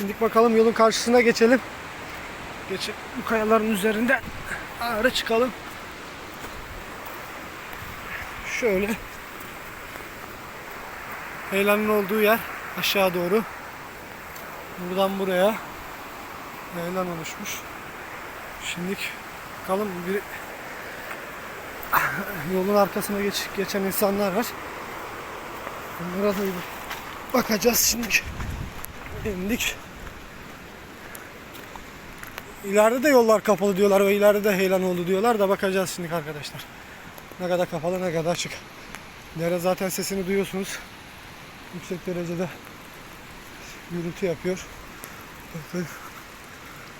Şimdi bakalım yolun karşısına geçelim. Geçip bu kayaların üzerinden ağrı çıkalım. Şöyle. Heyelanın olduğu yer aşağı doğru. Buradan buraya heyelan oluşmuş. Şimdi bakalım bir yolun arkasına geç, geçen insanlar var. Onlara da bakacağız şimdi. İndik. İleride de yollar kapalı diyorlar ve ileride de heyelan oldu diyorlar da bakacağız şimdi arkadaşlar. Ne kadar kapalı ne kadar açık. Dere zaten sesini duyuyorsunuz. Yüksek derecede gürültü yapıyor. Bakın.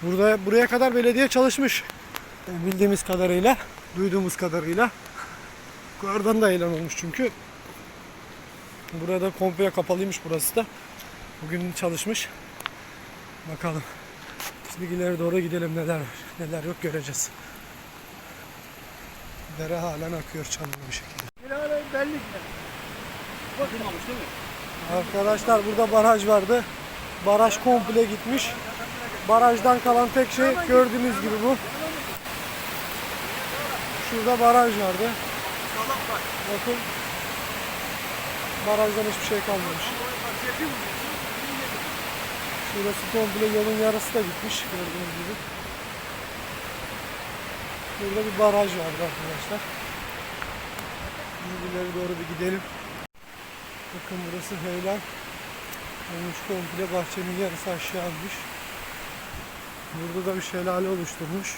Burada buraya kadar belediye çalışmış. Bildiğimiz kadarıyla, duyduğumuz kadarıyla. Yukarıdan da heyelan olmuş çünkü. Burada komple kapalıymış burası da. Bugün çalışmış. Bakalım. Şimdi ileri doğru gidelim neler var, neler yok göreceğiz. Dere halen akıyor çamurlu bir şekilde. Bakılmamış değil mi? Arkadaşlar burada baraj vardı. Baraj komple gitmiş. Barajdan kalan tek şey gördüğünüz gibi bu. Şurada baraj vardı. Bakın. Barajdan hiçbir şey kalmamış. Şurası komple yolun yarısı da gitmiş gördüğünüz gibi. Burada bir baraj vardı arkadaşlar. Şimdi doğru bir gidelim. Bakın burası heyelan. Olmuş komple bahçenin yarısı aşağı inmiş. Burada da bir şelale oluşturmuş.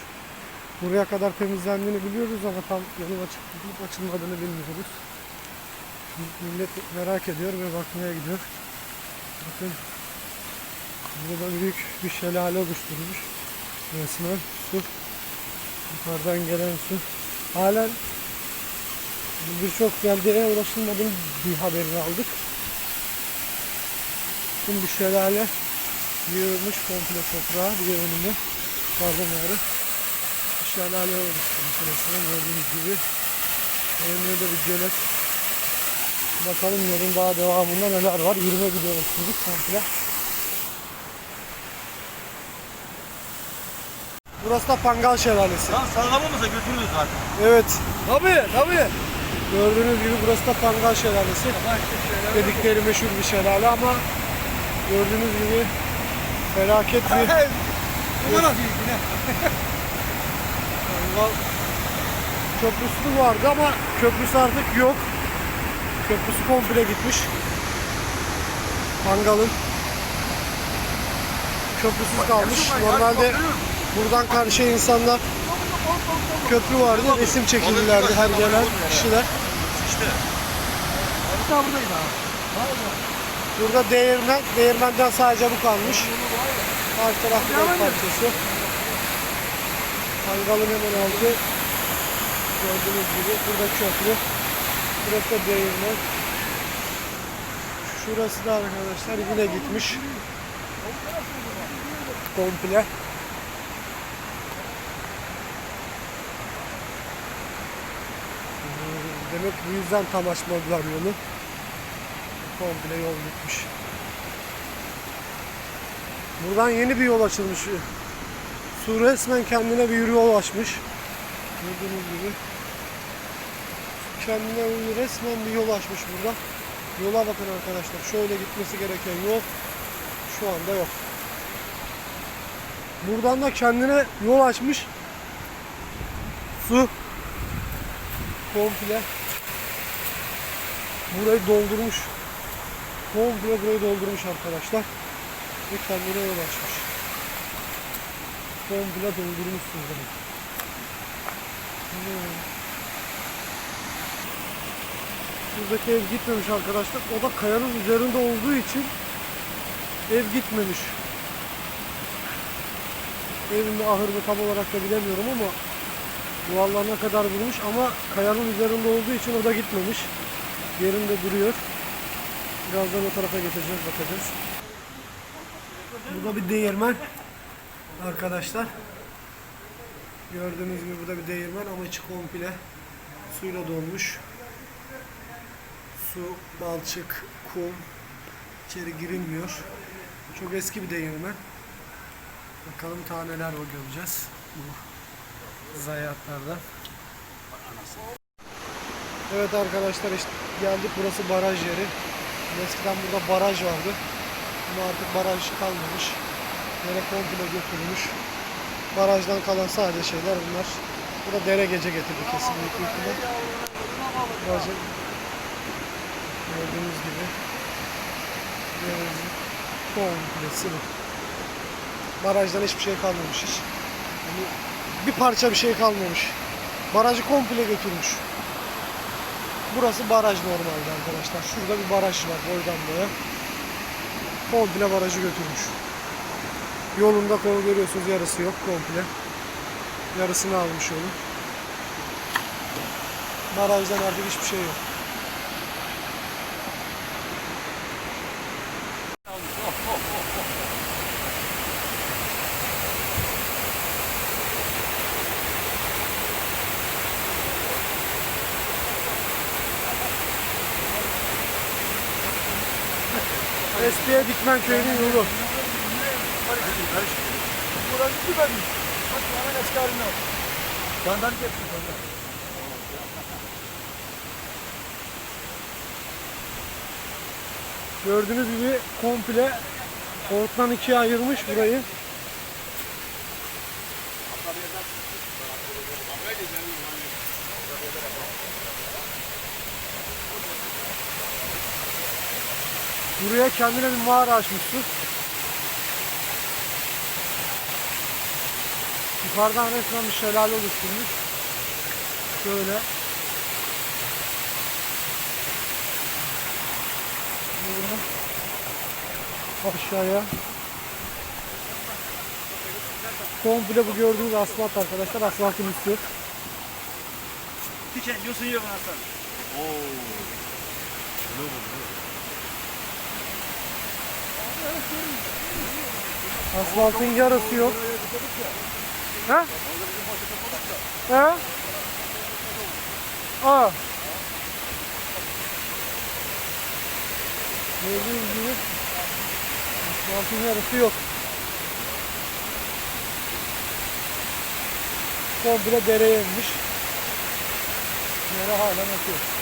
Buraya kadar temizlendiğini biliyoruz ama tam yolun açılıp açılmadığını bilmiyoruz. Millet merak ediyor ve bakmaya gidiyor. Bakın burada büyük bir şelale oluşturmuş. Resmen su. Yukarıdan gelen su. Halen birçok beldeye ulaşılmadığını bir haberini aldık. Tüm bir şelale yığılmış komple toprağa bir önünde pardon ağrı bir şelale oluşturmuş resmen gördüğünüz gibi önünde de bir gölet bakalım yolun daha devamında neler var yürüme gidiyoruz şimdi komple Burası da Pangal Şelalesi. Lan sallamamasa götürürüz zaten. Evet, Tabii tabii. gördüğünüz gibi burası da Pangal Şelalesi. Dedikleri meşhur bir şelale ama gördüğünüz gibi felaket bir Bu nasıl yine? Kangal köprüsü vardı ama köprüsü artık yok. Köprüsü komple gitmiş. Kangal'ın köprüsüz kalmış. Normalde buradan karşıya insanlar köprü vardı. Resim çekilirlerdi her gelen kişiler. İşte. Burada değirmen, değirmenden sadece bu kalmış. Karşı tarafta da bir parçası. Kangalın hemen altı. Gördüğünüz gibi burada köprü. Burası da değirmen. Şurası da arkadaşlar yine gitmiş. Komple. Demek bu yüzden tam açmadılar yolu. Komple yol gitmiş. Buradan yeni bir yol açılmış. Su resmen kendine bir yürü yol açmış. Gördüğünüz gibi. Kendine resmen bir yol açmış burada. Yola bakın arkadaşlar. Şöyle gitmesi gereken yol şu anda yok. Buradan da kendine yol açmış. Su komple burayı doldurmuş. Komple burayı doldurmuş arkadaşlar. Ve kendine yol. Komple doldurmuş suyu. Hmm. Buradaki ev gitmemiş arkadaşlar. O da kayanın üzerinde olduğu için ev gitmemiş. Evin ahırını tam olarak da bilemiyorum ama duvarlarına kadar vurmuş ama kayanın üzerinde olduğu için o da gitmemiş. Yerinde duruyor. Birazdan o tarafa geçeceğiz bakacağız. Burada bir değirmen arkadaşlar. Gördüğünüz gibi burada bir değirmen ama içi komple suyla dolmuş. Su, balçık, kum içeri girilmiyor. Çok eski bir değirmen. Bakalım daha neler var göreceğiz. Bu zayiatlarda. Evet arkadaşlar işte geldik burası baraj yeri. Eskiden burada baraj vardı. Ama artık baraj kalmamış. Yere komple götürülmüş. Barajdan kalan sadece şeyler bunlar. Bu da dere gece getirdi kesin büyük bir ihtimal. Barajın gördüğünüz gibi denizin komplesi bu. Barajdan hiçbir şey kalmamış hiç. Yani bir parça bir şey kalmamış. Barajı komple götürmüş. Burası baraj normalde arkadaşlar. Şurada bir baraj var boydan boya. Komple barajı götürmüş. Yolunda kol görüyorsunuz yarısı yok komple. Yarısını almış yolu. Barajdan artık hiçbir şey yok. Eskiye Dikmen köyünün yolu. Burası bölüm. Bak haline bak. Dandan geçsin dandan. Gördüğünüz gibi komple ortadan ikiye ayırmış burayı. Buraya kendine bir mağara açmıştı. Yukarıdan resmen bir şelale oluşturmuş. Şöyle. Buradan aşağıya. Komple bu gördüğünüz asfalt arkadaşlar. Asfaltın üstü. Diken yosun bana sen. Oo. Asfaltın yarısı yok. Ha? Ha? Aa. Gördüğünüz gibi asfaltın yarısı yok. Komple dereye inmiş. Yere halen akıyor.